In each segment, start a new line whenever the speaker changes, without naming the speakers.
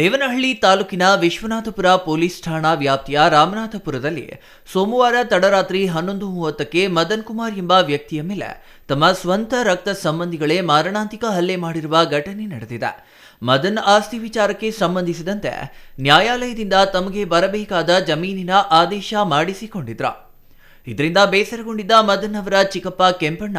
ದೇವನಹಳ್ಳಿ ತಾಲೂಕಿನ ವಿಶ್ವನಾಥಪುರ ಪೊಲೀಸ್ ಠಾಣಾ ವ್ಯಾಪ್ತಿಯ ರಾಮನಾಥಪುರದಲ್ಲಿ ಸೋಮವಾರ ತಡರಾತ್ರಿ ಹನ್ನೊಂದು ಮೂವತ್ತಕ್ಕೆ ಮದನ್ ಕುಮಾರ್ ಎಂಬ ವ್ಯಕ್ತಿಯ ಮೇಲೆ ತಮ್ಮ ಸ್ವಂತ ರಕ್ತ ಸಂಬಂಧಿಗಳೇ ಮಾರಣಾಂತಿಕ ಹಲ್ಲೆ ಮಾಡಿರುವ ಘಟನೆ ನಡೆದಿದೆ. ಮದನ್ ಆಸ್ತಿ ವಿಚಾರಕ್ಕೆ ಸಂಬಂಧಿಸಿದಂತೆ ನ್ಯಾಯಾಲಯದಿಂದ ತಮಗೆ ಬರಬೇಕಾದ ಜಮೀನಿನ ಆದೇಶ ಮಾಡಿಸಿಕೊಂಡಿದ್ರ. ಇದರಿಂದ ಬೇಸರಗೊಂಡಿದ್ದ ಮದನ್ ಚಿಕ್ಕಪ್ಪ ಕೆಂಪಣ್ಣ,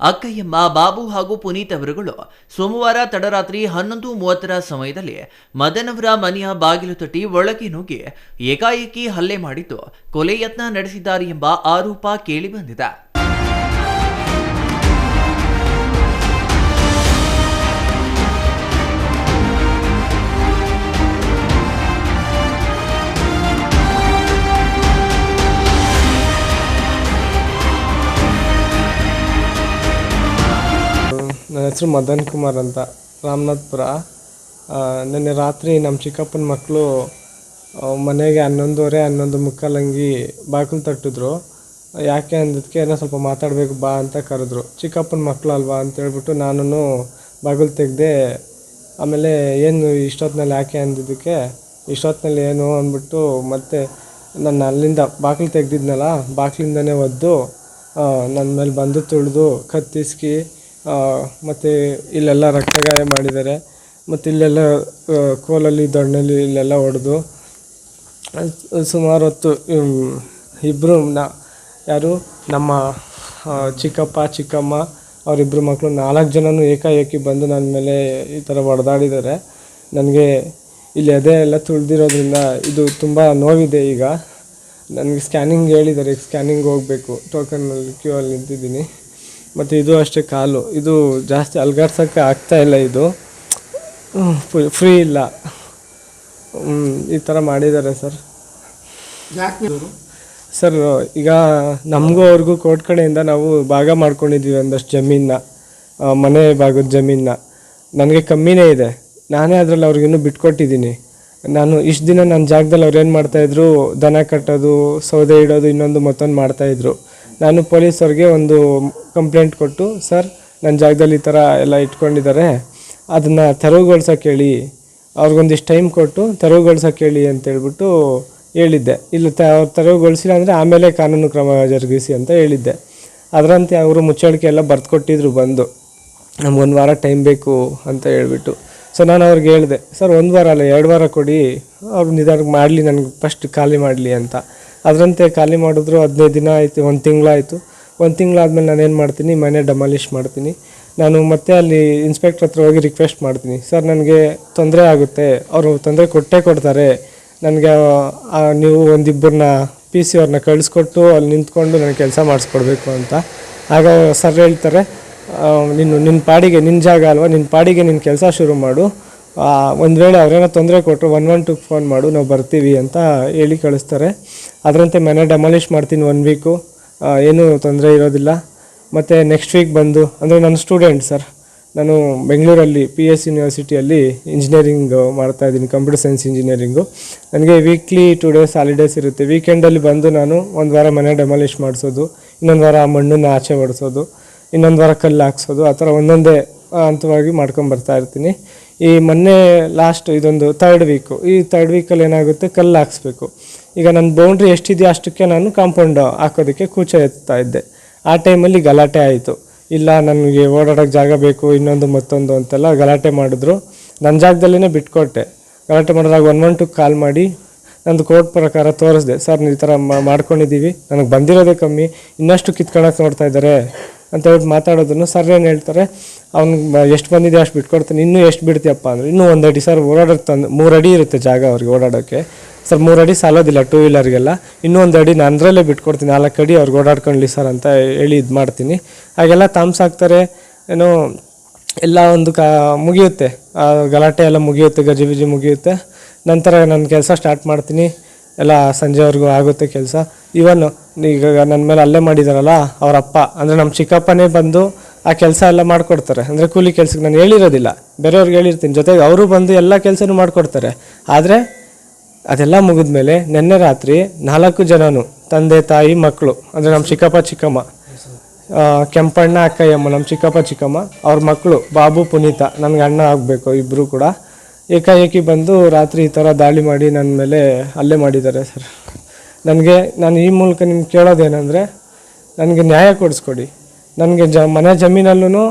ಅಕ್ಕಯ್ಯಮ್ಮ, ಬಾಬು ಹಾಗೂ ಪುನೀತ್ ಅವರುಗಳು ಸೋಮವಾರ ತಡರಾತ್ರಿ ಹನ್ನೊಂದು ಮೂವತ್ತರ ಸಮಯದಲ್ಲಿ ಮದನ್ ಮನೆಯ ಬಾಗಿಲು ತಟ್ಟಿ ಒಳಗೆ ನುಗ್ಗಿ ಏಕಾಏಕಿ ಹಲ್ಲೆ ಮಾಡಿದ್ದು ಕೊಲೆ ಯತ್ನ ನಡೆಸಿದ್ದಾರೆ ಎಂಬ ಆರೋಪ ಕೇಳಿಬಂದಿದೆ.
ಹೆಸರು ಮದನ್ ಕುಮಾರ್ ಅಂತ. ರಾಮನಾಥ್ಪುರ. ನಿನ್ನೆ ರಾತ್ರಿ ನಮ್ಮ ಚಿಕ್ಕಪ್ಪನ ಮಕ್ಕಳು ಮನೆಗೆ ಹನ್ನೊಂದುವರೆ, ಹನ್ನೊಂದು ಮುಕ್ಕಾಲಂಗಿ ಬಾಗಿಲು ತಟ್ಟಿದ್ರು. ಯಾಕೆ ಅಂದಿದ್ದಕ್ಕೆ ಏನೋ ಸ್ವಲ್ಪ ಮಾತಾಡಬೇಕು ಬಾ ಅಂತ ಕರೆದ್ರು. ಚಿಕ್ಕಪ್ಪನ ಮಕ್ಕಳು ಅಲ್ವಾ ಅಂತ ಹೇಳ್ಬಿಟ್ಟು ನಾನು ಬಾಗಿಲು ತೆಗೆದೆ, ಆಮೇಲೆ ಏನು ಇಷ್ಟೊತ್ತಿನಲ್ಲಿ ಯಾಕೆ ಅಂದಿದ್ದಕ್ಕೆ ಇಷ್ಟೊತ್ತಿನಲ್ಲಿ ಏನು ಅಂದ್ಬಿಟ್ಟು ಮತ್ತೆ ನಾನು ಅಲ್ಲಿಂದ ಬಾಗಿಲು ತೆಗ್ದಿದ್ನಲ್ಲ, ಬಾಗಿಲಿಂದನೇ ಒದ್ದು ನನ್ನ ಮೇಲೆ ಬಂದು ತುಳಿದು ಕತ್ತಿಸ್ಕಿ ಮತ್ತು ಇಲ್ಲೆಲ್ಲ ರಕ್ತಗಾಯ ಮಾಡಿದ್ದಾರೆ. ಮತ್ತು ಇಲ್ಲೆಲ್ಲ ಕೋಲಲ್ಲಿ ದೊಣ್ಣೆಲಿ ಇಲ್ಲೆಲ್ಲ ಹೊಡೆದು ಸುಮಾರು ಹೊತ್ತು ಇಬ್ಬರು ನ, ಯಾರು, ನಮ್ಮ ಚಿಕ್ಕಪ್ಪ, ಚಿಕ್ಕಮ್ಮ ಅವರಿಬ್ಬರು ಮಕ್ಕಳು ನಾಲ್ಕು ಜನನೂ ಏಕಾಏಕಿ ಬಂದು ನನ್ನ ಮೇಲೆ ಈ ಥರ ಹೊಡೆದಾಡಿದ್ದಾರೆ ನನಗೆ ಇಲ್ಲಿ ಅದೇ ಎಲ್ಲ ತುಳಿದಿರೋದ್ರಿಂದ ಇದು ತುಂಬ ನೋವಿದೆ ಈಗ. ನನಗೆ ಸ್ಕ್ಯಾನಿಂಗ್ ಹೇಳಿದ್ದಾರೆ, ಸ್ಕ್ಯಾನಿಂಗ್ ಹೋಗಬೇಕು ಟೋಕನ್ನಲ್ಲಿ ಕ್ಯೂ ಅಲ್ಲಿ ನಿಂತಿದ್ದೀನಿ. ಮತ್ತು ಇದು ಅಷ್ಟೇ ಕಾಲು. ಇದು ಜಾಸ್ತಿ ಅಲ್ಗಾಡ್ಸೋಕ್ಕೆ ಆಗ್ತಾ ಇಲ್ಲ ಇದು. ಫ್ರೀ ಇಲ್ಲ. ಈ ಥರ ಮಾಡಿದ್ದಾರೆ ಸರ್. ಸರ್ ಈಗ ನಮಗೂ ಅವ್ರಿಗೂ ಕೋರ್ಟ್ ಕಡೆಯಿಂದ ನಾವು ಭಾಗ ಮಾಡ್ಕೊಂಡಿದ್ದೀವಿ ಒಂದಷ್ಟು ಜಮೀನ ಮನೆ ಭಾಗದ ಜಮೀನ ನನಗೆ ಕಮ್ಮಿನೇ ಇದೆ. ನಾನೇ ಅದರಲ್ಲಿ ಅವ್ರಿಗಿನ್ನೂ ಬಿಟ್ಕೊಟ್ಟಿದ್ದೀನಿ. ನಾನು ಇಷ್ಟು ದಿನ ನನ್ನ ಜಾಗದಲ್ಲಿ ಅವ್ರು ಏನು ಮಾಡ್ತಾಯಿದ್ರು ದನ ಕಟ್ಟೋದು ಸೌದೆ ಇಡೋದು ಇನ್ನೊಂದು ಮತ್ತೊಂದು ಮಾಡ್ತಾಯಿದ್ರು ನಾನು ಪೊಲೀಸವ್ರಿಗೆ ಒಂದು ಕಂಪ್ಲೇಂಟ್ ಕೊಟ್ಟು, ಸರ್ ನನ್ನ ಜಾಗದಲ್ಲಿ ಈ ಥರ ಎಲ್ಲ ಇಟ್ಕೊಂಡಿದ್ದಾರೆ. ಅದನ್ನು ತೆರವುಗೊಳ್ಸೋಕ್ಕೆ ಹೇಳಿ ಅವ್ರಿಗೊಂದಿಷ್ಟು ಟೈಮ್ ಕೊಟ್ಟು ತೆರವುಗೊಳ್ಸೋಕ್ಕೆ ಹೇಳಿ ಅಂತ ಹೇಳ್ಬಿಟ್ಟು ಹೇಳಿದ್ದೆ. ಇಲ್ಲ, ತ, ಅವ್ರು ತೆರವುಗೊಳಿಸಿಲ್ಲ ಅಂದರೆ ಆಮೇಲೆ ಕಾನೂನು ಕ್ರಮ ಜರುಗಿಸಿ ಅಂತ ಹೇಳಿದ್ದೆ. ಅದರಂತೆ ಅವರು ಮುಚ್ಚಳಿಕೆ ಎಲ್ಲ ಬರೆದುಕೊಟ್ಟಿದ್ರು ಬಂದು. ನಮ್ಗೊಂದು ವಾರ ಟೈಮ್ ಬೇಕು ಅಂತ ಹೇಳ್ಬಿಟ್ಟು. ಸೊ, ನಾನು ಅವ್ರಿಗೆ ಹೇಳಿದೆ, ಸರ್, ಒಂದು ವಾರ ಅಲ್ಲ, ಎರಡು ವಾರ ಕೊಡಿ. ಅವ್ರು ನಿಧಾನಕ್ಕೆ ಮಾಡಲಿ, ನನಗೆ ಫಸ್ಟ್ ಖಾಲಿ ಮಾಡಲಿ ಅಂತ. ಅದರಂತೆ ಖಾಲಿ ಮಾಡಿದ್ರು ಹದಿನೈದು ದಿನ ಆಯಿತು, ಒಂದು ತಿಂಗಳಾಯಿತು. ಒಂದು ತಿಂಗಳಾದ್ಮೇಲೆ ನಾನು ಏನು ಮಾಡ್ತೀನಿ, ಮನೆ ಡಮಾಲಿಷ್ ಮಾಡ್ತೀನಿ. ನಾನು ಮತ್ತೆ ಅಲ್ಲಿ ಇನ್ಸ್ಪೆಕ್ಟ್ರ್ ಹತ್ರ ಹೋಗಿ ರಿಕ್ವೆಸ್ಟ್ ಮಾಡ್ತೀನಿ. ಸರ್, ನನಗೆ ತೊಂದರೆ ಆಗುತ್ತೆ. ಅವರು ತೊಂದರೆ ಕೊಟ್ಟೇ ಕೊಡ್ತಾರೆ. ನನಗೆ ನೀವು ಒಂದಿಬ್ಬರನ್ನ ಪಿ ಸಿ ಅವ್ರನ್ನ ಕಳಿಸ್ಕೊಟ್ಟು ಅಲ್ಲಿ ನಿಂತ್ಕೊಂಡು ನನಗೆ ಕೆಲಸ ಮಾಡಿಸ್ಕೊಡ್ಬೇಕು ಅಂತ. ಆಗ ಸರ್ ಹೇಳ್ತಾರೆ ನಿನ್ನ ನೀನು ನಿನ್ನ ಪಾಡಿಗೆ ನಿನ್ನ ಜಾಗ ಅಲ್ವಾ? ನಿನ್ನ ಪಾಡಿಗೆ ನಿನ್ನ ಕೆಲಸ ಶುರು ಮಾಡು. ಒಂದು ವೇಳೆ ಅವ್ರೇನೋ ತೊಂದರೆ ಕೊಟ್ಟರು ಒನ್ ಒನ್ ಟು ಫೋನ್ ಮಾಡು, ನಾವು ಬರ್ತೀವಿ ಅಂತ ಹೇಳಿ ಕಳಿಸ್ತಾರೆ. ಅದರಂತೆ ಮನೆ ಡೆಮಾಲಿಷ್ ಮಾಡ್ತೀನಿ ಒನ್ ವೀಕು ಏನೂ ತೊಂದರೆ ಇರೋದಿಲ್ಲ. ಮತ್ತು ನೆಕ್ಸ್ಟ್ ವೀಕ್ ಬಂದು ಅಂದರೆ ನನ್ನ ಸ್ಟೂಡೆಂಟ್ ಸರ್ ನಾನು ಬೆಂಗಳೂರಲ್ಲಿ ಪಿ ಎಸ್ ಯೂನಿವರ್ಸಿಟಿಯಲ್ಲಿ ಇಂಜಿನಿಯರಿಂಗ್ ಮಾಡ್ತಾ ಇದ್ದೀನಿ ಕಂಪ್ಯೂಟರ್ ಸೈನ್ಸ್ ಇಂಜಿನಿಯರಿಂಗು ನನಗೆ ವೀಕ್ಲಿ ಟೂ ಡೇಸ್ ಹಾಲಿಡೇಸ್ ಇರುತ್ತೆ. ವೀಕೆಂಡಲ್ಲಿ ಬಂದು ನಾನು ಒಂದು ವಾರ ಮನೆ ಡೆಮಾಲಿಷ್ ಮಾಡಿಸೋದು ಇನ್ನೊಂದು ವಾರ ಮಣ್ಣನ್ನು ಆಚೆ ಬಡಿಸೋದು ಇನ್ನೊಂದು ವಾರ ಕಲ್ಲು ಹಾಕ್ಸೋದು ಆ ಥರ ಒಂದೊಂದೇ ಆ, ಹಂತವಾಗಿ ಮಾಡ್ಕೊಂಬರ್ತಾ ಇರ್ತೀನಿ. ಈ ಮೊನ್ನೆ ಲಾಸ್ಟ್ ಇದೊಂದು ಥರ್ಡ್ ವೀಕು ಈ ತರ್ಡ್ ವೀಕಲ್ಲಿ ಏನಾಗುತ್ತೆ? ಕಲ್ಲು ಹಾಕ್ಸ್ಬೇಕು. ಈಗ ನನ್ನ ಬೌಂಡ್ರಿ ಎಷ್ಟಿದೆಯೋ ಅಷ್ಟಕ್ಕೆ ನಾನು ಕಾಂಪೌಂಡ್ ಹಾಕೋದಕ್ಕೆ ಕೂಚ ಎತ್ತಾ ಇದ್ದೆ. ಆ ಟೈಮಲ್ಲಿ ಗಲಾಟೆ ಆಯಿತು. ಇಲ್ಲ, ನನಗೆ ಓಡಾಡೋಕ್ಕೆ ಜಾಗ ಬೇಕು, ಇನ್ನೊಂದು ಮತ್ತೊಂದು ಅಂತೆಲ್ಲ ಗಲಾಟೆ ಮಾಡಿದ್ರು. ನನ್ನ ಜಾಗದಲ್ಲೇ ಬಿಟ್ಕೊಟ್ಟೆ. ಗಲಾಟೆ ಮಾಡಿದಾಗ ಒನ್ ಒನ್ ಟು ಕಾಲ್ ಮಾಡಿ ನಂದು ಕೋರ್ಟ್ ಪ್ರಕಾರ ತೋರಿಸ್ದೆ, ಸರ್, ಈ ಥರ ಮಾಡ್ಕೊಂಡಿದ್ದೀವಿ. ನನಗೆ ಬಂದಿರೋದೇ ಕಮ್ಮಿ. ಇನ್ನಷ್ಟು ಕಿತ್ಕೊಳಕ್ಕೆ ನೋಡ್ತಾ ಇದ್ದಾರೆ. ಅಂತ ಹೇಳ್ಬಿಟ್ಟು ಮಾತಾಡೋದನ್ನು ಸರ್ ಏನು ಹೇಳ್ತಾರೆ ಅವ್ನಿಗೆ ಎಷ್ಟು ಬಂದಿದೆ ಅಷ್ಟು ಬಿಟ್ಕೊಡ್ತಾನೆ. ಇನ್ನೂ ಎಷ್ಟು ಬಿಡ್ತೀಯಪ್ಪ ಅಂದರೆ ಇನ್ನೂ ಒಂದು ಅಡಿ ಸರ್ ಓಡಾಡೋಕ್ಕೆ ತಂದು ಮೂರು ಅಡಿ ಇರುತ್ತೆ ಜಾಗ ಅವ್ರಿಗೆ ಓಡಾಡೋಕ್ಕೆ ಸರ್ ಮೂರು ಅಡಿ ಸಾಲೋದಿಲ್ಲ ಟೂ ವೀಲರ್ಗೆಲ್ಲ ಇನ್ನೂ ಒಂದು ಅಡಿ ನಾನು ಅದರಲ್ಲೇ ಬಿಟ್ಕೊಡ್ತೀನಿ. ನಾಲ್ಕು ಅಡಿ ಅವ್ರಿಗೆ ಓಡಾಡ್ಕೊಳ್ಳಿ ಸರ್ ಅಂತ ಹೇಳಿ ಇದು ಮಾಡ್ತೀನಿ. ಹಾಗೆಲ್ಲ ತಾಮ್ಸಾಕ್ತಾರೆ ಏನೋ ಎಲ್ಲ ಒಂದು ಕಾ ಮುಗಿಯುತ್ತೆ. ಗಲಾಟೆ ಎಲ್ಲ ಮುಗಿಯುತ್ತೆ, ಗಜಿಬಿಜಿ ಮುಗಿಯುತ್ತೆ. ನಂತರ ನನ್ನ ಕೆಲಸ ಸ್ಟಾರ್ಟ್ ಮಾಡ್ತೀನಿ. ಎಲ್ಲ ಸಂಜೆವರೆಗೂ ಆಗುತ್ತೆ ಕೆಲಸ. ಇವನ್ ಈಗ ನನ್ನ ಮೇಲೆ ಅಲ್ಲೇ ಮಾಡಿದಾರಲ್ಲ ಅವ್ರ ಅಪ್ಪ, ಅಂದರೆ ನಮ್ಮ ಚಿಕ್ಕಪ್ಪನೇ ಬಂದು ಆ ಕೆಲಸ ಎಲ್ಲ ಮಾಡಿಕೊಡ್ತಾರೆ. ಅಂದರೆ ಕೂಲಿ ಕೆಲಸಕ್ಕೆ ನಾನು ಹೇಳಿರೋದಿಲ್ಲ. ಬೇರೆಯವ್ರಿಗೆ ಹೇಳಿರ್ತೀನಿ. ಜೊತೆಗೆ ಅವರು ಬಂದು ಎಲ್ಲ ಕೆಲಸನೂ ಮಾಡಿಕೊಡ್ತಾರೆ. ಆದರೆ ಅದೆಲ್ಲ ಮುಗಿದ ಮೇಲೆ ನಿನ್ನೆ ರಾತ್ರಿ ನಾಲ್ಕು ಜನನು, ತಂದೆ, ತಾಯಿ ಮಕ್ಕಳು ಅಂದರೆ ನಮ್ಮ ಚಿಕ್ಕಪ್ಪ, ಚಿಕ್ಕಮ್ಮ ಕೆಂಪಣ್ಣ, ಅಕ್ಕಯ್ಯಮ್ಮ ನಮ್ಮ ಚಿಕ್ಕಪ್ಪ, ಚಿಕ್ಕಮ್ಮ, ಅವ್ರ ಮಕ್ಕಳು ಬಾಬು, ಪುನೀತ, ನನಗೆ ಅಣ್ಣ ಆಗಬೇಕು ಇಬ್ಬರು ಕೂಡ. ಏಕಾಏಕಿ ಬಂದು ರಾತ್ರಿ ಈ ಥರ ದಾಳಿ ಮಾಡಿ ನನ್ನ ಮೇಲೆ ಹಲ್ಲೆ ಮಾಡಿದ್ದಾರೆ, ಸರ್. ನನಗೆ, ನಾನು ಈ ಮೂಲಕ ನಿಮ್ಗೆ ಕೇಳೋದೇನೆಂದರೆ, ನನಗೆ ನ್ಯಾಯ ಕೊಡಿಸ್ಕೊಡಿ. ನನಗೆ ಜ, ಮನೆ ಜಮೀನಲ್ಲೂ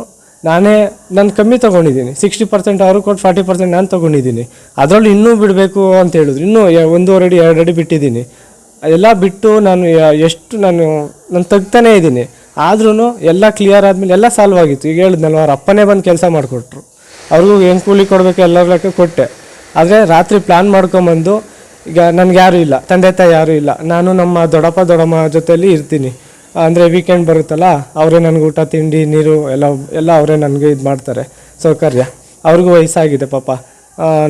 ನಾನೇ ನಾನು ಕಮ್ಮಿ ತೊಗೊಂಡಿದ್ದೀನಿ. ಸಿಕ್ಸ್ಟಿ ಪರ್ಸೆಂಟ್ ಅವರು ಕೊಟ್ಟು ಫಾರ್ಟಿ ಪರ್ಸೆಂಟ್ ನಾನು ತೊಗೊಂಡಿದ್ದೀನಿ. ಅದರಲ್ಲಿ ಇನ್ನೂ ಬಿಡಬೇಕು ಅಂತ ಹೇಳಿದ್ರು. ಇನ್ನೂ ಒಂದೂವರೆ ಅಡಿ, ಎರಡು ಅಡಿ ಬಿಟ್ಟಿದ್ದೀನಿ. ಎಲ್ಲ ಬಿಟ್ಟು ನಾನು ಎಷ್ಟು ನಾನು ನಾನು ತೆಗ್ತಾನೇ ಇದ್ದೀನಿ. ಆದ್ರೂ ಎಲ್ಲ ಕ್ಲಿಯರ್ ಆದಮೇಲೆ ಎಲ್ಲ ಸಾಲ್ವ್ ಆಗಿತ್ತು. ಈಗ ಹೇಳಿದ್ನಲ್ವ, ಅವ್ರ ಅಪ್ಪನೇ ಬಂದು ಕೆಲಸ ಮಾಡಿಕೊಟ್ರು. ಅವ್ರಿಗೂ ಹೆಂಗೆ ಕೂಲಿ ಕೊಡಬೇಕು ಎಲ್ಲರ ಕೊಟ್ಟೆ. ಆದರೆ ರಾತ್ರಿ ಪ್ಲ್ಯಾನ್ ಮಾಡ್ಕೊಂಬಂದು ಈಗ ನನಗೆ ಯಾರೂ ಇಲ್ಲ, ತಂದೆ ತಾಯಿ ಯಾರೂ ಇಲ್ಲ. ನಾನು ನಮ್ಮ ದೊಡ್ಡಪ್ಪ, ದೊಡ್ಡಮ್ಮ ಜೊತೆಯಲ್ಲಿ ಇರ್ತೀನಿ. ಅಂದರೆ ವೀಕೆಂಡ್ ಬರುತ್ತಲ್ಲ, ಅವರೇ ನನಗೆ ಊಟ, ತಿಂಡಿ, ನೀರು ಎಲ್ಲ ಎಲ್ಲ ಅವರೇ ನನಗೆ ಇದು ಮಾಡ್ತಾರೆ, ಸೌಕರ್ಯ. ಅವ್ರಿಗೂ ವಯಸ್ಸಾಗಿದೆ ಪಾಪ.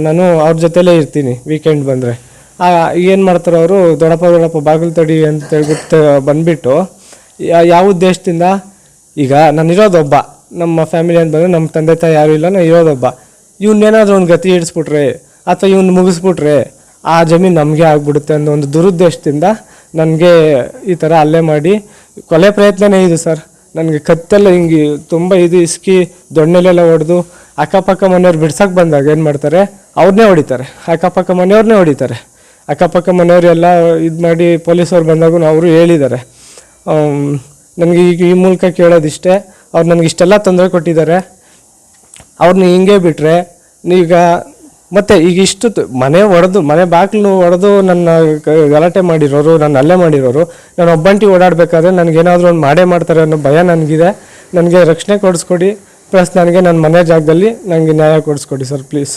ನಾನು ಅವ್ರ ಜೊತೆಲೇ ಇರ್ತೀನಿ ವೀಕೆಂಡ್ ಬಂದರೆ. ಏನು ಮಾಡ್ತಾರೆ ಅವರು, ದೊಡ್ಡಪ್ಪ ದೊಡ್ಡಪ್ಪ ಬಾಗಿಲು ತಡಿ ಅಂತ ಹೇಳ್ಬಿಟ್ಟು ಬಂದುಬಿಟ್ಟು ಯಾವ ಉದ್ದೇಶದಿಂದ, ಈಗ ನಾನು ಇರೋದೊಬ್ಬ ನಮ್ಮ ಫ್ಯಾಮಿಲಿ ಅಂತ ಬಂದರೆ ನಮ್ಮ ತಂದೆ ತಾಯಿ ಯಾರೂ ಇಲ್ಲ ನಾನು ಇರೋದೊಬ್ಬ. ಇವ್ನೇನಾದ್ರೂ ಒಂದು ಗತಿ ಹಿಡಿಸ್ಬಿಟ್ರೆ ಅಥವಾ ಇವ್ನು ಮುಗಿಸ್ಬಿಟ್ರೆ ಆ ಜಮೀನು ನಮಗೆ ಆಗ್ಬಿಡುತ್ತೆ ಅನ್ನೋ ಒಂದು ದುರುದ್ದೇಶದಿಂದ ನನಗೆ ಈ ಥರ ಅಲ್ಲೇ ಮಾಡಿ ಕೊಲೆ ಪ್ರಯತ್ನನೇ ಇದು ಸರ್. ನನಗೆ ಕತ್ತೆಲ್ಲ ಹಿಂಗೆ ತುಂಬ ಇದು ಇಸ್ಕಿ ದೊಣ್ಣೆಲೆಲ್ಲ ಹೊಡೆದು ಅಕ್ಕಪಕ್ಕ ಮನೆಯವ್ರು ಬಿಡ್ಸೋಕೆ ಬಂದಾಗ ಏನು ಮಾಡ್ತಾರೆ? ಅವ್ರನ್ನೇ ಹೊಡಿತಾರೆ. ಅಕ್ಕಪಕ್ಕ ಮನೆಯವ್ರನ್ನೇ ಹೊಡಿತಾರೆ. ಅಕ್ಕಪಕ್ಕ ಮನೆಯವರೆಲ್ಲ ಇದು ಮಾಡಿ ಪೊಲೀಸವ್ರು ಬಂದಾಗೂ ಅವರು ಹೇಳಿದ್ದಾರೆ. ನನಗೆ ಈಗ ಈ ಮೂಲಕ ಕೇಳೋದಿಷ್ಟೇ. ಅವ್ರು ನನಗೆ ಇಷ್ಟೆಲ್ಲ ತೊಂದರೆ ಕೊಟ್ಟಿದ್ದಾರೆ. ಅವ್ರನ್ನ ಹಿಂಗೆ ಬಿಟ್ಟರೆ ಈಗ ಮತ್ತೆ ಈಗ ಇಷ್ಟು ಮನೆ ಒಡೆದು, ಮನೆ ಬಾಗಿಲು ಒಡೆದು ನನ್ನ ಗಲಾಟೆ ಮಾಡಿರೋರು, ನನ್ನ ಅಲ್ಲೇ ಮಾಡಿರೋರು ನಾನು ಒಬ್ಬಂಟಿ ಓಡಾಡಬೇಕಾದ್ರೆ ನನಗೇನಾದರೂ ಒಂದು ಮಾಡೇ ಮಾಡ್ತಾರೆ ಅನ್ನೋ ಭಯ ನನಗಿದೆ. ನನಗೆ ರಕ್ಷಣೆ ಕೊಡಿಸ್ಕೊಡಿ. ಪ್ಲಸ್ ನನಗೆ ನನ್ನ ಮನೆ ಜಾಗದಲ್ಲಿ ನನಗೆ ನ್ಯಾಯ ಕೊಡಿಸ್ಕೊಡಿ ಸರ್, ಪ್ಲೀಸ್.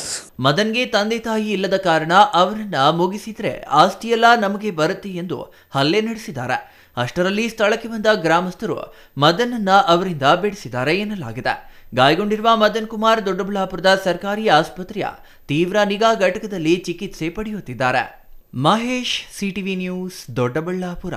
ಮದನ್ಗೆ ತಂದೆ ತಾಯಿ ಇಲ್ಲದ ಕಾರಣ ಅವರನ್ನ ಮುಗಿಸಿದ್ರೆ ಆಸ್ತಿಯೆಲ್ಲ ನಮಗೆ ಬರುತ್ತೆ ಎಂದು ಹಲ್ಲೆ ನಡೆಸಿದ್ದಾರೆ. ಅಷ್ಟರಲ್ಲಿ ಸ್ಥಳಕ್ಕೆ ಬಂದ ಗ್ರಾಮಸ್ಥರು ಮದನನ್ನ ಅವರಿಂದ ಬಿಡಿಸಿದ್ದಾರೆ ಎನ್ನಲಾಗಿದೆ. ಗಾಯಗೊಂಡಿರುವ ಮದನ್ ಕುಮಾರ್ ದೊಡ್ಡಬಳ್ಳಾಪುರದ ಸರ್ಕಾರಿ ಆಸ್ಪತ್ರೆಯ ತೀವ್ರ ನಿಗಾ ಘಟಕದಲ್ಲಿ ಚಿಕಿತ್ಸೆ ಪಡೆಯುತ್ತಿದ್ದಾರೆ. Mahesh, CTV news, Doddaballapur.